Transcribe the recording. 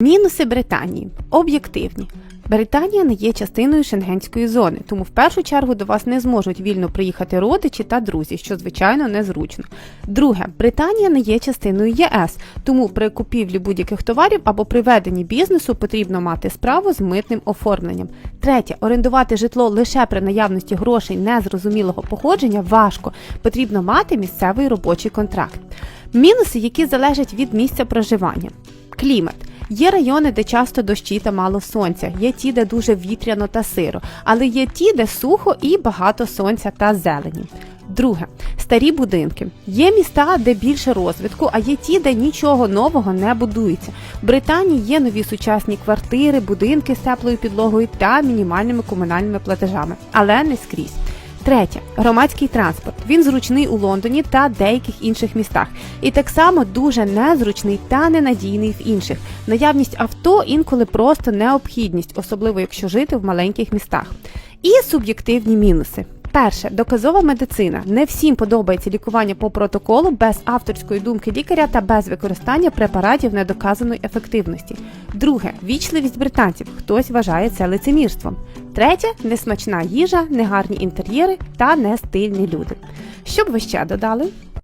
Мінуси Британії об'єктивні. Британія не є частиною шенгенської зони, тому в першу чергу до вас не зможуть вільно приїхати родичі та друзі, що звичайно незручно. Друге, Британія не є частиною ЄС, тому при купівлі будь-яких товарів або при веденні бізнесу потрібно мати справу з митним оформленням. Третє, орендувати житло лише при наявності грошей незрозумілого походження важко. Потрібно мати місцевий робочий контракт. Мінуси, які залежать від місця проживання. Клімат. Є райони, де часто дощі та мало сонця, є ті, де дуже вітряно та сиро, але є ті, де сухо і багато сонця та зелені. Друге старі будинки. Є міста, де більше розвитку, а є ті, де нічого нового не будується. В Британії є нові сучасні квартири, будинки з теплою підлогою та мінімальними комунальними платежами, але не скрізь. Третє громадський транспорт. Він зручний у Лондоні та деяких інших містах, і так само дуже незручний та ненадійний в інших. Наявність авто інколи просто необхідність, особливо якщо жити в маленьких містах. І суб'єктивні мінуси. Перше, доказова медицина. Не всім подобається лікування по протоколу без авторської думки лікаря та без використання препаратів недоказаної ефективності. Друге, вічливість британців. Хтось вважає це лицемірством. Третє несмачна їжа, негарні інтер'єри та нестильні люди. Що б ви ще додали?